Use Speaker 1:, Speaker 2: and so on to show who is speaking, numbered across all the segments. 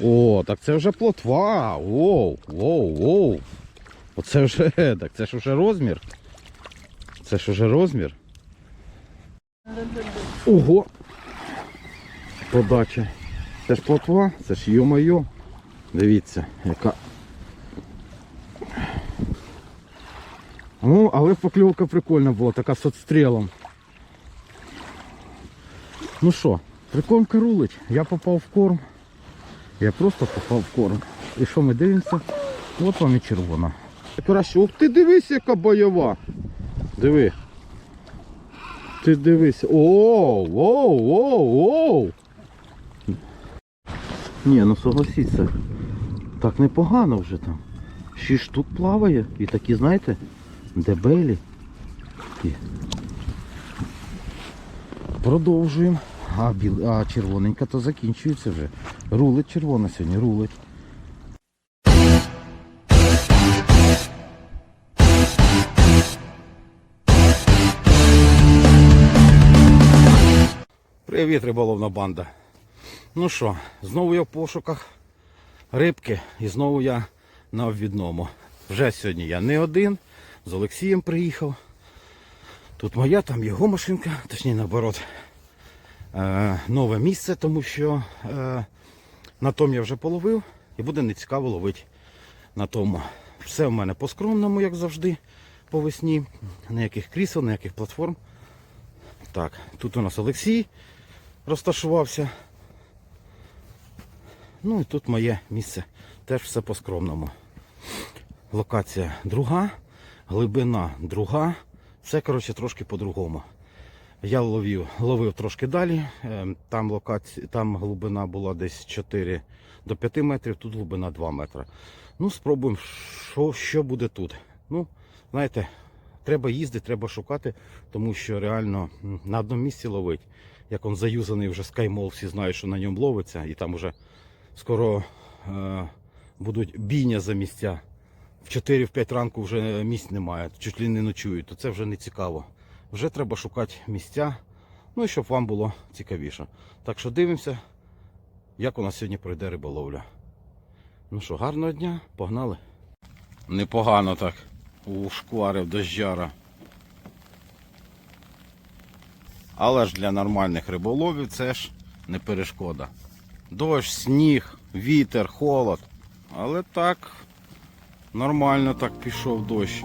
Speaker 1: О, так це вже плотва. Воу, воу, воу. Оце вже, так це ж вже розмір. Це ж вже розмір. Ого! Подача. Це ж плотва, це ж йо-моє. Дивіться, яка. Ну, але покльовка прикольна була, така з отстрілом. Ну що, прикормка рулить. Я попав в корм. Я просто попав в корм. І що ми дивимося? От вам і червона. Краще, ух ти дивись, яка бойова. Диви. Ти дивись. Оу, оу, оу, оу. Ні, ну согласіться. Так непогано вже там. Шість штук плаває. І такі, знаєте, дебелі. Такі. Продовжуємо. А, біл... а червоненька то закінчується вже. Рулить червона сьогодні, рулить. Привіт, риболовна банда. Ну що, знову я в пошуках рибки і знову я на обвідному. Вже сьогодні я не один, з Олексієм приїхав. Тут моя, там його машинка, точніше наоборот. Е, нове місце, тому що е, на тому я вже половив і буде нецікаво ловити на тому. Все в мене по скромному, як завжди, по весні. Ніяких крісел, ніяких платформ. Так, тут у нас Олексій розташувався. Ну і тут моє місце. Теж все по скромному. Локація друга, глибина друга. Все, коротше, трошки по-другому. Я ловив, ловив трошки далі. Е, Там локація, там глибина була десь 4 до 5 метрів, тут глибина 2 метри. Ну, спробуємо, що, що буде тут. Ну, знаєте, треба їздити, треба шукати, тому що реально на одному місці ловить. Як он заюзаний вже скаймол, всі знають, що на ньому ловиться, і там вже скоро е, будуть бійня за місця. В 4-5 ранку вже місць немає, чуть ли не ночують, то це вже не цікаво. Вже треба шукати місця, ну і щоб вам було цікавіше. Так що дивимося, як у нас сьогодні пройде риболовля. Ну що, гарного дня, погнали. Непогано так ушкварив дождяра. Але ж для нормальних риболовів це ж не перешкода. Дощ, сніг, вітер, холод. Але так, нормально так пішов дощ.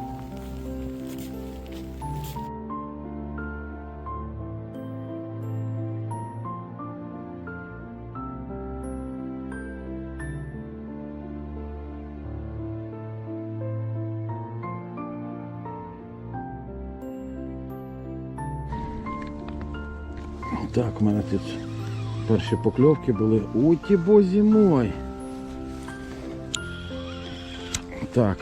Speaker 1: У мене тут перші покльовки були. Уті бозі мой. Так.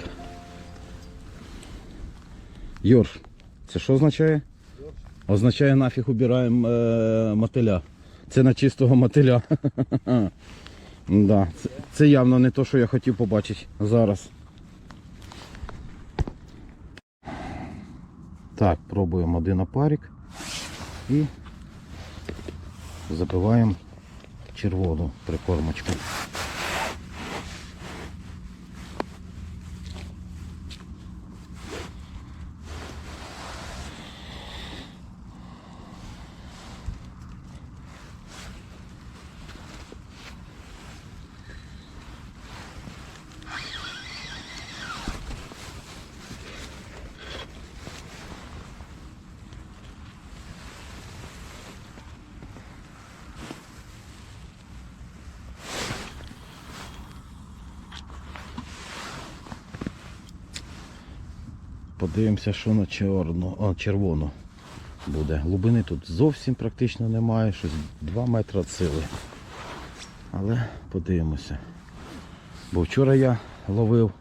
Speaker 1: Йорш, це що означає? Означає нафіг убираємо е, мотиля. Це на чистого мотиля. да, це, це явно не те, що я хотів побачити зараз. Так, пробуємо один опарик і забиваємо червону прикормочку. Подивимося, що на чорну, а, червону буде. Глибини тут зовсім практично немає, щось 2 метри сили. Але подивимося. Бо вчора я ловив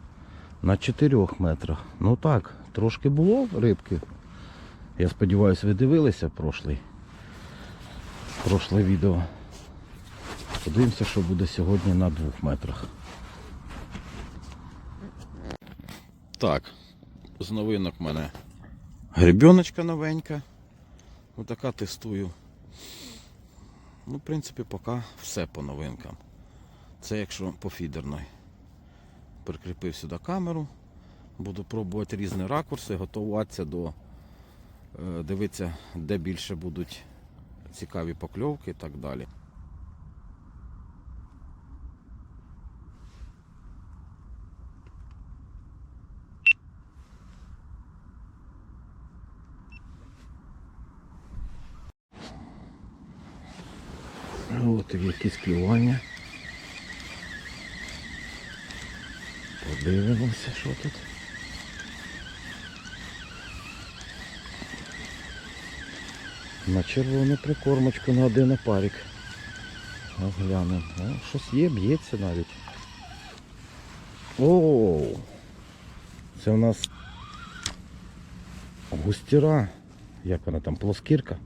Speaker 1: на 4 метрах. Ну так, трошки було рибки. Я сподіваюся, ви дивилися прошлий, прошле відео. Подивимося, що буде сьогодні на 2 метрах. Так, з новинок в мене гребіночка новенька. Отака тестую. Ну, в принципі, поки все по новинкам. Це якщо по фідерної. Прикріпив сюди камеру. Буду пробувати різні ракурси, готуватися до е, дивитися, де більше будуть цікаві покльовки і так далі. От якісь клювання. Подивимося, що тут. На червону прикормочку на один опарик. Оглянемо. Щось є, б'ється навіть. О, це у нас густіра. Як вона там, плоскірка?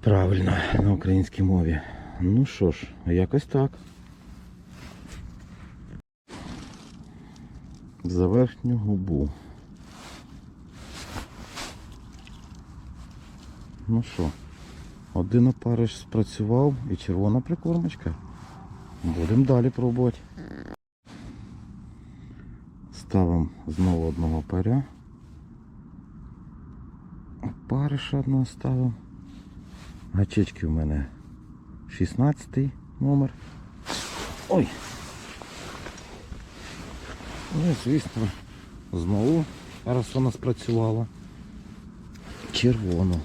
Speaker 1: Правильно, на українській мові. Ну що ж, якось так. За верхню губу. Ну що, один опариш спрацював і червона прикормочка. Будемо далі пробувати. Ставимо знову одного паря. Опариша одного ставимо. Гачечки в мене 16 номер. Ой! Ну, і, звісно, знову раз вона спрацювала. Червону.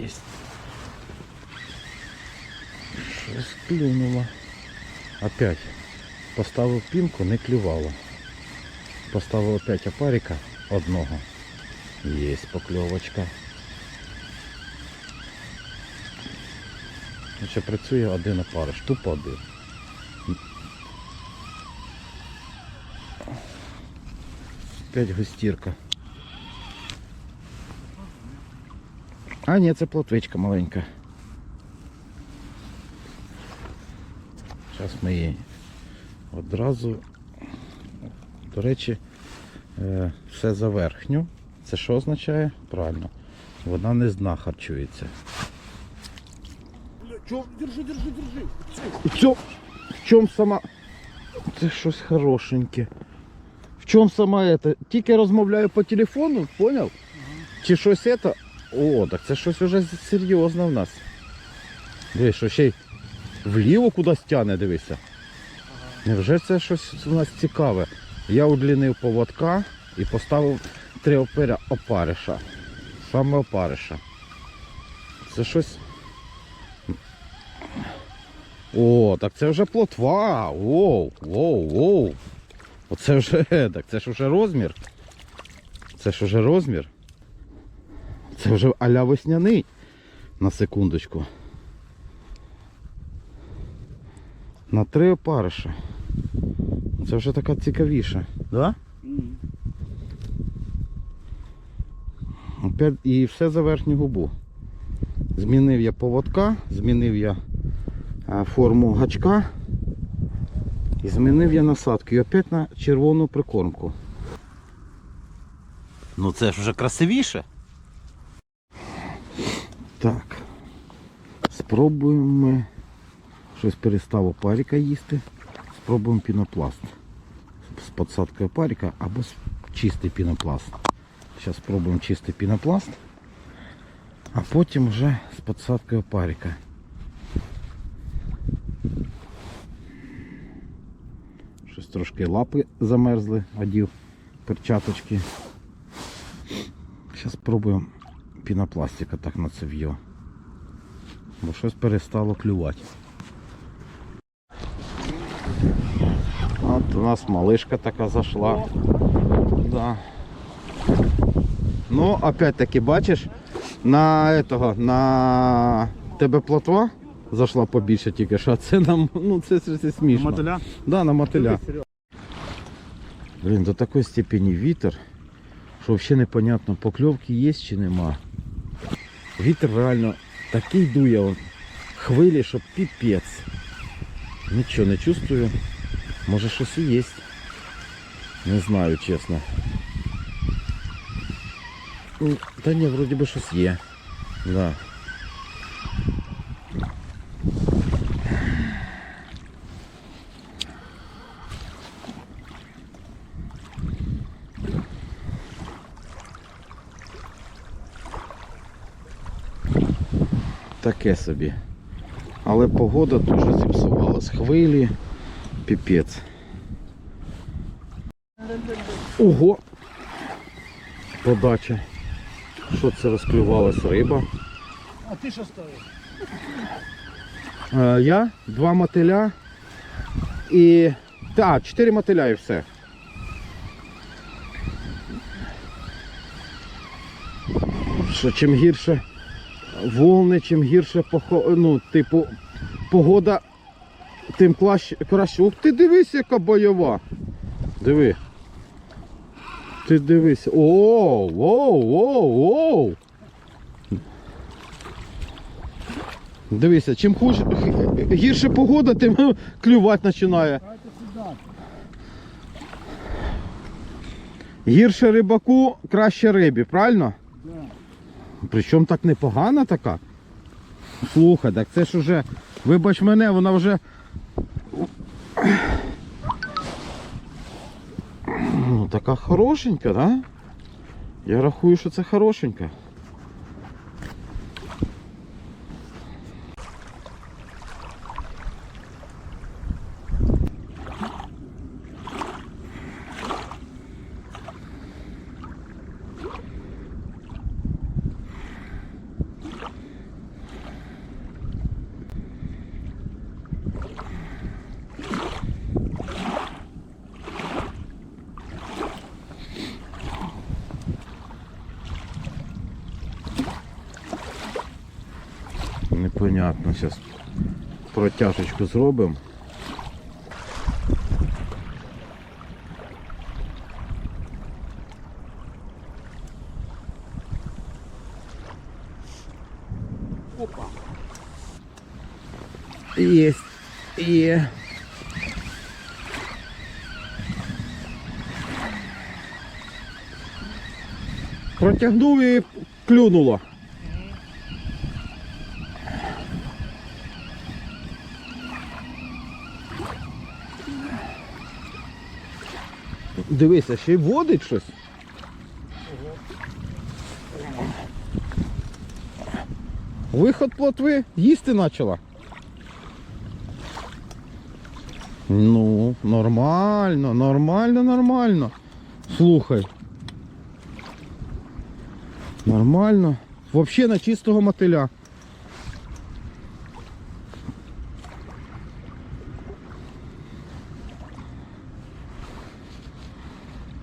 Speaker 1: Есть. Щось клюнуло. Опять. Поставив пінку, не клювало. Поставив опять опарика одного. Есть покльовочка. Ну, Ще працює один опариш, тупо один. Опять густірка. А, ні, це плотвичка маленька. Зараз ми її одразу. До речі, е, все за верхню. Це що означає? Правильно. Вона не з дна харчується.
Speaker 2: Чё? Держи, держи, держи.
Speaker 1: В чому, в чому сама. Це щось хорошеньке. В чому сама это? Тільки розмовляю по телефону, поняв? Чи щось это? О, так це щось уже серйозне в нас. Дивись, що ще й вліво кудись тяне, дивися. Невже це щось у нас цікаве? Я удлінив поводка і поставив три опиря опариша. Саме опариша. Це щось. О, так це вже плотва. Воу, воу, воу. Оце вже, так це ж вже розмір. Це ж вже розмір. Це вже аля весняний. На секундочку. На три опариша. Це вже така цікавіша. Да? Опять і все за верхню губу. Змінив я поводка, змінив я форму гачка і змінив я насадку. І опять на червону прикормку. Ну це ж вже красивіше. Так. Спробуємо ми щось перестав опаріка їсти. Спробуємо пінопласт. З подсадкою опаріка або чистий пінопласт. Зараз спробуємо чистий пінопласт, а потім вже з подсадкою опаріка. Щось трошки лапи замерзли, одів перчаточки. Зараз спробуємо пінопластика так на це. Бо щось перестало клювати. От у нас малишка така зайшла. Да. Ну, опять-таки, бачиш, на этого, на тебе плотва зайшла побільше тільки що, а це нам, ну це, це, це смішно.
Speaker 2: Мотиля?
Speaker 1: Да, на мотиля. Блін, до такої степені вітер, що взагалі непонятно, покльовки є чи нема. Вітер реально такий дує, хвилі, що піпець. Нічого не чувствую. Може щось і є. Не знаю, чесно. Ну, Та ні, вроді би щось є. Да. Таке собі. Але погода дуже зіпсувалась. Хвилі, піпець. Ого! Подача. Що це розклювалась риба?
Speaker 2: А ти що ставиш?
Speaker 1: Е, я, два мотиля і. Так, чотири мотиля і все. Що чим гірше волни, чим гірше похо... ну, типу, погода, тим краще. краще. Ух ти дивись, яка бойова. Диви. Ти дивись. Оу, оу, оу, оу. Дивися, чим хуже, гірше погода, тим клювати починає. Гірше рибаку, краще рибі, правильно?
Speaker 2: Да.
Speaker 1: Причому так непогана така. Слухай, так це ж уже, вибач мене, вона вже. Ну, така хорошенька, да? Я рахую, що це хорошенька. Непонятно, зараз протяжечку зробимо.
Speaker 2: Опа.
Speaker 1: Есть. Є. Протягнув і клюнуло. Дивися, ще й водить щось. Виход плотви їсти почала. Ну, нормально, нормально, нормально. Слухай. Нормально. Вообще на чистого мотиля.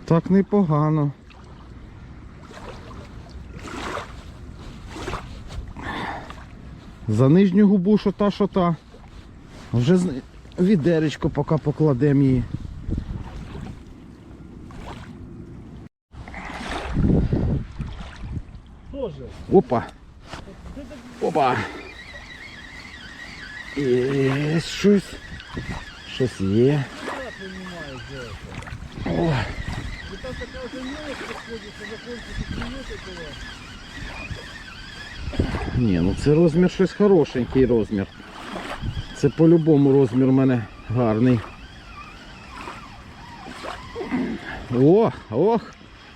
Speaker 1: Так непогано. За нижню губу що та, що та. Вже відеречко поки покладемо її. Опа. Опа. Є щось. Щось є. О, Ні, ну це розмір щось хорошенький розмір. Це по-любому розмір у мене гарний. О, ох.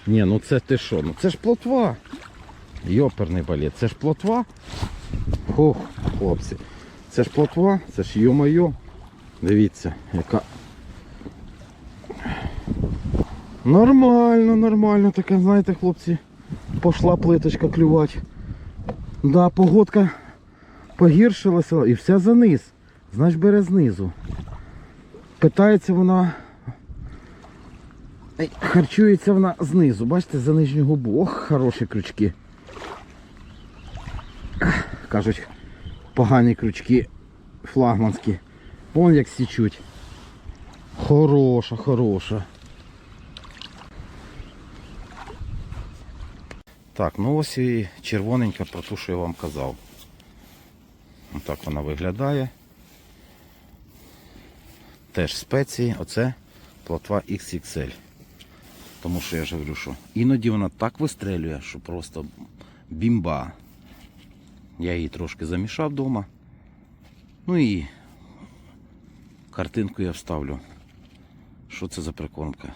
Speaker 1: Ні, ну це ти що? Ну це ж плотва. Йоперний балет, це ж плотва. Ох, хлопці. Це ж плотва, це ж йо-моє. Дивіться, яка. Нормально, нормально таке, знаєте, хлопці. Пошла плиточка клювати. Да, погодка погіршилася і все за низ. Значить бере знизу. Питається вона. Харчується вона знизу, бачите, за нижню губу. Ох, хороші крючки. Кажуть, погані крючки флагманські. Вон як січуть. Хороша, хороша. Так, ну ось і червоненька про ту, що я вам казав. Отак вона виглядає. Теж спеції, оце плотва XXL. Тому що я ж говорю, що іноді вона так вистрелює, що просто бімба. Я її трошки замішав вдома. Ну і картинку я вставлю. Що це за прикормка?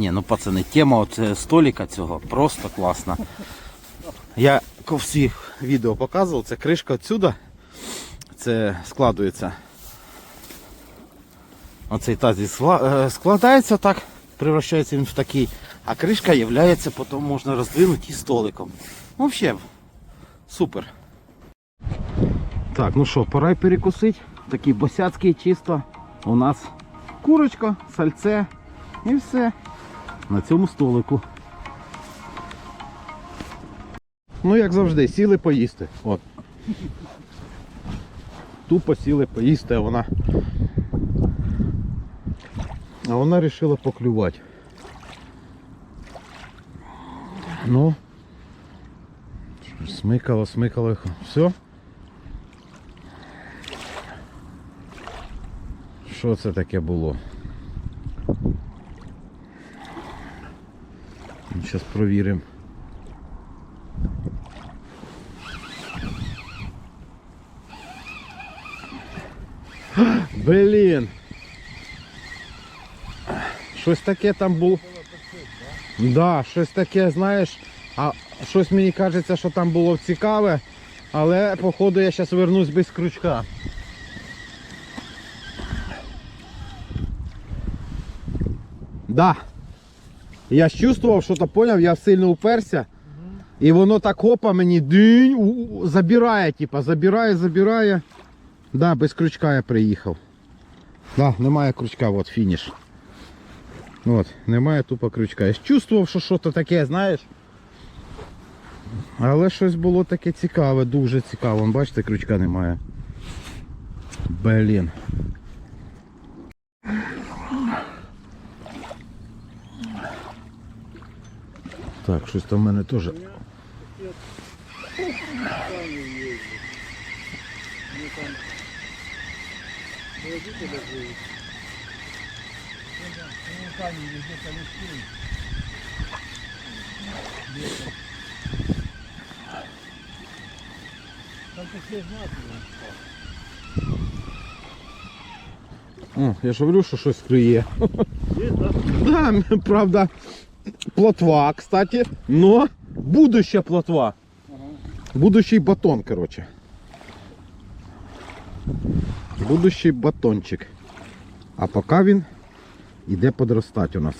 Speaker 1: Ні, ну пацани, тема оце століка цього просто класна. Я ко всіх відео показував, це кришка отсюда. Це складується. Оцей тазик е, складається так, превращається він в такий. А кришка є, потім можна роздвинути і столиком. Взагалі, супер. Так, ну що, пора й перекусити. Такий босяцький чисто. У нас курочка, сальце і все. На цьому столику. Ну, як завжди, сіли поїсти. От. Тупо сіли поїсти, а вона. А вона вирішила поклювати. Ну. Смикало, смикало. Все. Що це таке було? Зараз провіримо. Блін. Щось таке там було. Да, щось таке, знаєш, а щось мені кажеться, що там було цікаве, але походу я зараз вернусь без крючка. Да. Я ж чувствував, що то поняв, я сильно уперся. І воно так хопа мені динь, забирає, типа, забирає, забирає. Да, без крючка я приїхав. Да, немає крючка, от фініш. От, немає тупо крючка. Я ж чувствував, що щось таке, знаєш. Але щось було таке цікаве, дуже цікаве. Бачите, крючка немає. Блін. Так, щось там в мене теж. О, я ж говорю, що щось клює.
Speaker 2: Да,
Speaker 1: правда, плотва, кстати, но будущая плотва. Будущий батон, короче. Будущий батончик. А поки він іде подростати у нас.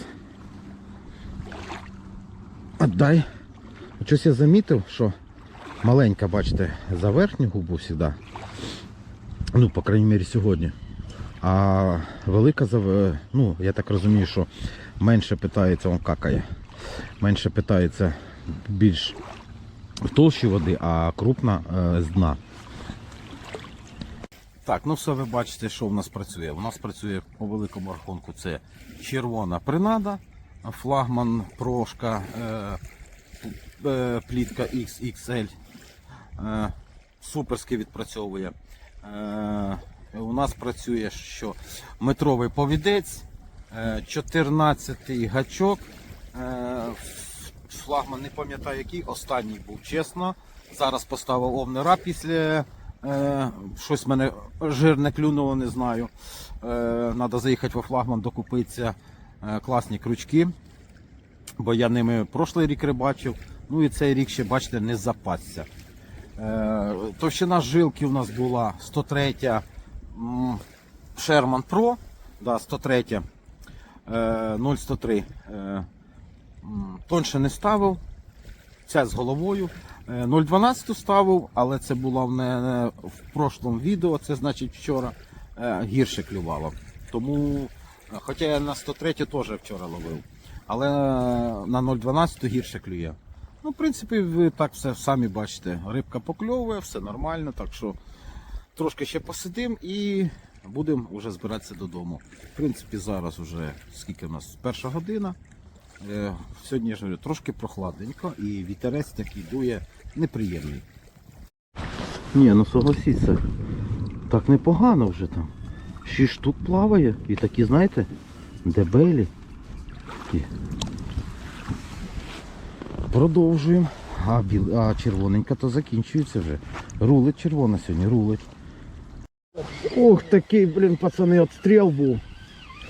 Speaker 1: Отдай. Щось я замітив, що маленька, бачите, за верхню губу сюди. Ну, по крайній мірі, сьогодні. А велика за ну, я так розумію, що менше питається, он какає. Менше питається більш в толщі води, а крупна е, з дна. Так, ну все ви бачите, що в нас працює. У нас працює по великому рахунку це червона принада, флагман прошка, е, е, плітка XXL. Суперськи відпрацьовує. У нас працює що метровий повідець, е, 14-й гачок. Е, флагман не пам'ятаю який, останній був чесно. Зараз поставив овнера після е, щось мене жирне клюнуло, не знаю. Е, Надо заїхати во флагман, докупитися е, класні крючки. Бо я ними прошлий рік рибачив, ну і цей рік ще, бачите, не запасся. Е, Товщина жилки у нас була 103 Sherman Pro, да, 103, е, 0,103. Е, м, Тонше не ставив, ця з головою. Е, 0,12 ставив, але це було в мене в прошлому відео, це значить вчора е, гірше клювало. Тому, е, хоча я на 103 теж вчора ловив. але на 0,12 гірше клює. Ну, в принципі, ви так все самі бачите. Рибка покльовує, все нормально, так що трошки ще посидимо і будемо вже збиратися додому. В принципі, зараз вже скільки у нас? Перша година. Е, Сьогодні я ж трошки прохладненько і вітерець такий дує неприємний. Ні, ну согласіться, так непогано вже там. Шість штук плаває і такі, знаєте, дебелі. Продовжуємо. А, біл... а червоненька то закінчується вже. Рулить червона сьогодні, рулить. Ох, такий, блін, пацани, отстріл був.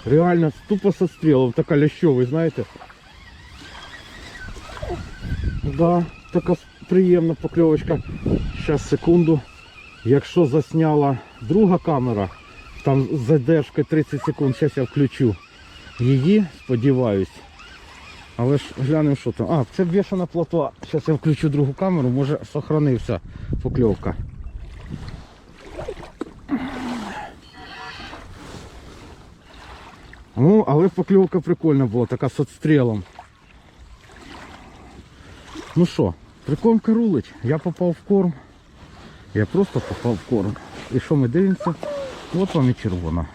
Speaker 1: Реально тупо со така лящовий, знаєте. Да, така приємна покльовочка. Зараз секунду. Якщо засняла друга камера, там з задержкою 30 секунд, зараз я включу її, сподіваюсь. Але ж глянемо, що там. А, це вішана плотва. Зараз я включу другу камеру, може сохранився покльовка. Ну, але покльовка прикольна була, така з отстрілом. Ну що, прикормка рулить. Я попав в корм. Я просто попав в корм. І що ми дивимося? От вам і червона.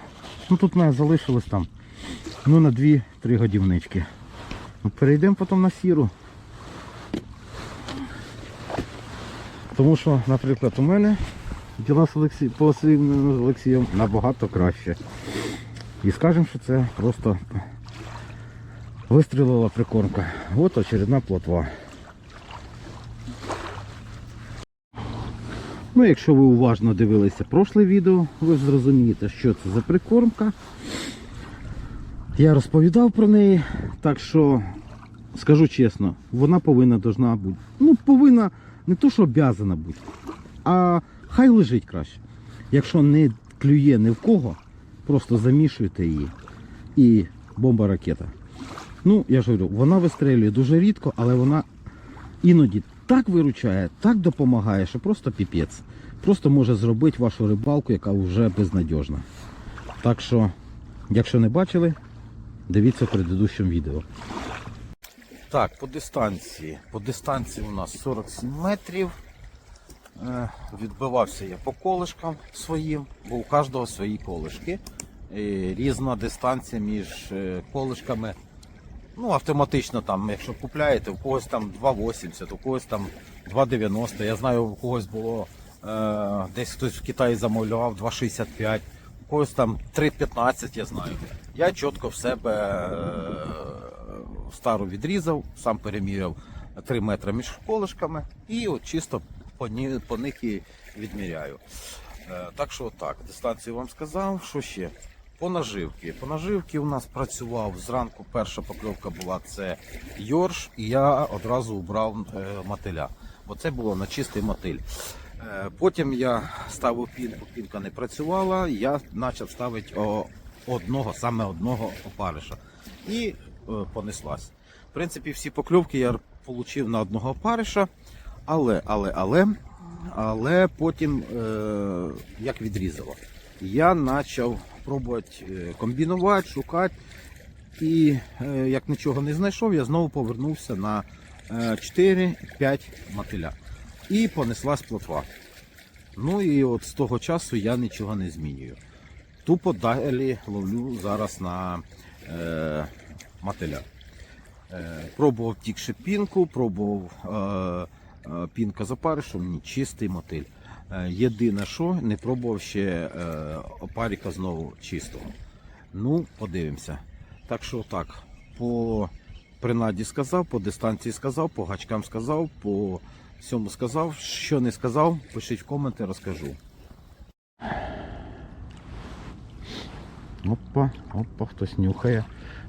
Speaker 1: Ну тут в мене залишилось там ну на 2-3 годівнички. Ну, перейдемо потім на сіру. Тому що, наприклад, у мене діла з Олексі... по з Олексієм набагато краще. І скажемо, що це просто вистрілила прикормка. От очередна плотва. Ну, якщо ви уважно дивилися прошле відео, ви зрозумієте, що це за прикормка. Я розповідав про неї, так що скажу чесно, вона повинна должна бути. Ну, повинна не то, що обязана бути, а хай лежить краще. Якщо не клює ні в кого, просто замішуйте її. І бомба ракета. Ну, я ж говорю, вона вистрелює дуже рідко, але вона іноді так виручає, так допомагає, що просто піпець. Просто може зробити вашу рибалку, яка вже безнадіжна. Так що, якщо не бачили, дивіться в предыдущому відео. Так, по дистанції. По дистанції у нас 47 метрів. Е, Відбивався я по колишкам своїм, бо у кожного свої колишки. Різна дистанція між е, колишками. Ну, автоматично там, якщо купляєте, у когось там 2,80, у когось там 2,90. Я знаю, у когось було е, десь хтось в Китаї замовляв 2,65, у когось там 3,15, я знаю. Я чітко в себе е, стару відрізав, сам переміряв 3 метри між колишками і от чисто по, ні- по них і відміряю. Е, так що так, дистанцію вам сказав. Що ще? По наживки. По наживки у нас працював зранку. Перша покльовка була це йорш, і я одразу убрав е, мотиля, бо це було на чистий мотиль. Е, потім я ставив пінку, пінка не працювала, я почав ставити одного, саме одного опариша. І е, понеслась. В принципі, всі покльовки я отримав на одного опариша, але, але, але, але потім як відрізало. Я почав пробувати е, комбінувати, шукати. І е, як нічого не знайшов, я знову повернувся на е, 4-5 мотиля. І понеслась плотва. Ну і от з того часу я нічого не змінюю. Тупо далі ловлю зараз на е, мотиля. Е, пробував тікше пінку, пробував е, е, пінка з опаришем, ні, чистий мотиль. Е, єдине, що не пробував ще е, опаріка знову чистого. Ну, подивимося. Так що так, по принаді сказав, по дистанції сказав, по гачкам сказав, по всьому сказав. Що не сказав, пишіть в коменти, розкажу. Опа, опа, хтось нюхає.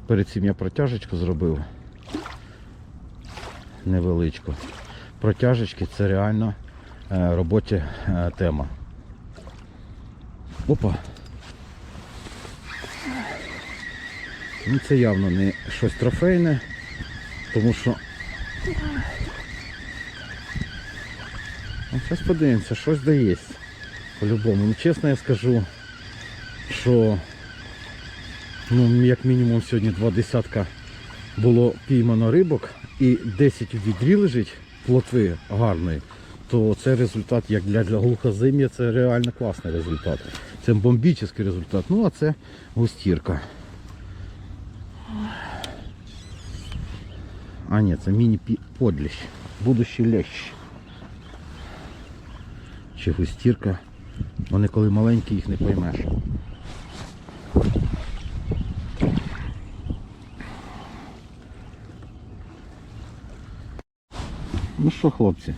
Speaker 1: Перед цим я протяжечку зробив. Невеличку. Протяжечки це реально роботі е, тема. Опа. Ну це явно не щось трофейне, тому що. Ну, зараз подивимося, щось дається. По-любому. Ну, чесно я скажу, що ну, як мінімум сьогодні два десятка було піймано рибок і 10 в відрі лежить плотви гарної, то це результат як для, глухозим'я, це реально класний результат. Це бомбічний результат. Ну а це густірка. А ні, це міні-подліщ. Будущий лещ. Чи густірка. Вони коли маленькі, їх не поймеш. Ну що, хлопці,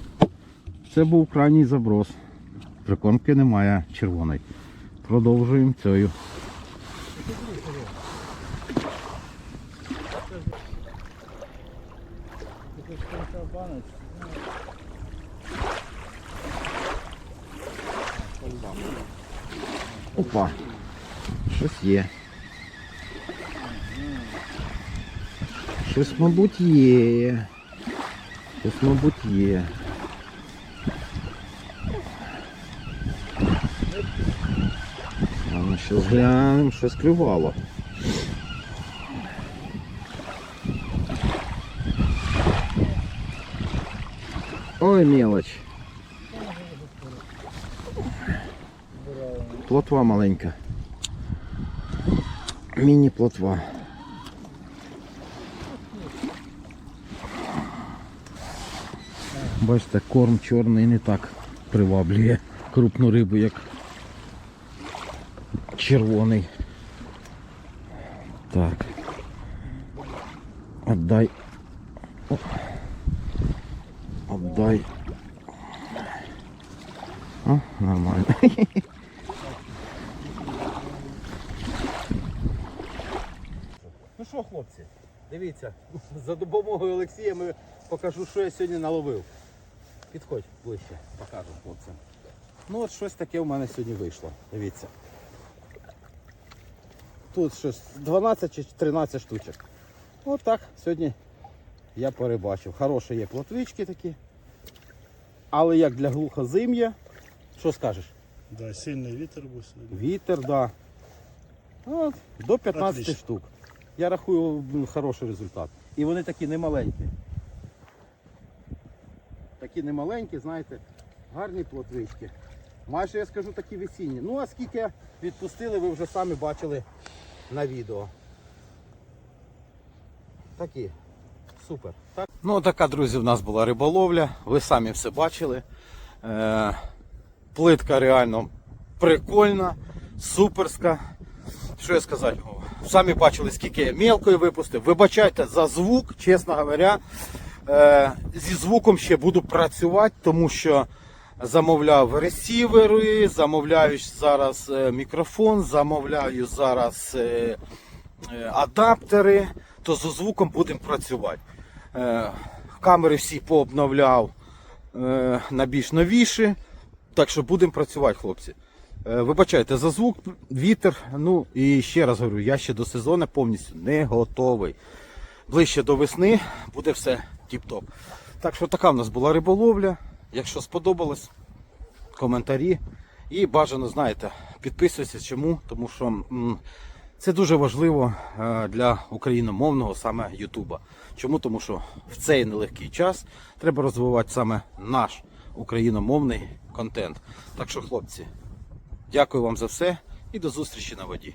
Speaker 1: це був крайній заброс. Прикормки немає червоної. Продовжуємо
Speaker 2: баночка.
Speaker 1: Опа. Щось є. Щось, мабуть, є. Щось, мабуть, є. щось глянемо, щось клювало. Ой, мелочь. Плотва маленька. Міні-плотва. Бачите, корм чорний не так приваблює крупну рибу, як червоний. Так. Отдай. Отдай. О, нормально. Ну що, хлопці, дивіться, за допомогою Олексія ми покажу, що я сьогодні наловив. Підходь ближче, покажу хлопцям. Ну от щось таке у мене сьогодні вийшло. Дивіться. Тут щось 12 чи 13 штучок. От так сьогодні я перебачив. Хороші є плотвички такі. Але як для глухозим'я, що скажеш?
Speaker 3: Да, сильний вітер був сьогодні.
Speaker 1: Вітер, да. От, до 15
Speaker 3: Отлично.
Speaker 1: штук. Я рахую хороший результат. І вони такі немаленькі. Такі немаленькі, знаєте, гарні плотвички. Майже я скажу такі весінні. Ну а скільки відпустили, ви вже самі бачили на відео. Такі. Супер. Так? Ну така, друзі, в нас була риболовля. Ви самі все бачили. Е, плитка реально прикольна, суперська. Що я сказати? Самі бачили, скільки я мелкої випустив. Вибачайте за звук, чесно говоря. Е, зі звуком ще буду працювати, тому що замовляв ресівери, замовляю зараз е, мікрофон, замовляю зараз е, е, адаптери, то зі звуком будемо працювати. Камери всі пообновляв на більш новіші. Так що будемо працювати, хлопці. Вибачайте за звук, вітер. Ну і ще раз говорю, я ще до сезону повністю не готовий. Ближче до весни буде все тіп-топ. Так що така в нас була риболовля. Якщо сподобалось, коментарі. І бажано, знаєте, підписуйтесь чому, тому що це дуже важливо е, для україномовного саме Ютуба. Чому? Тому що в цей нелегкий час треба розвивати саме наш україномовний контент. Так що, хлопці, дякую вам за все і до зустрічі на воді.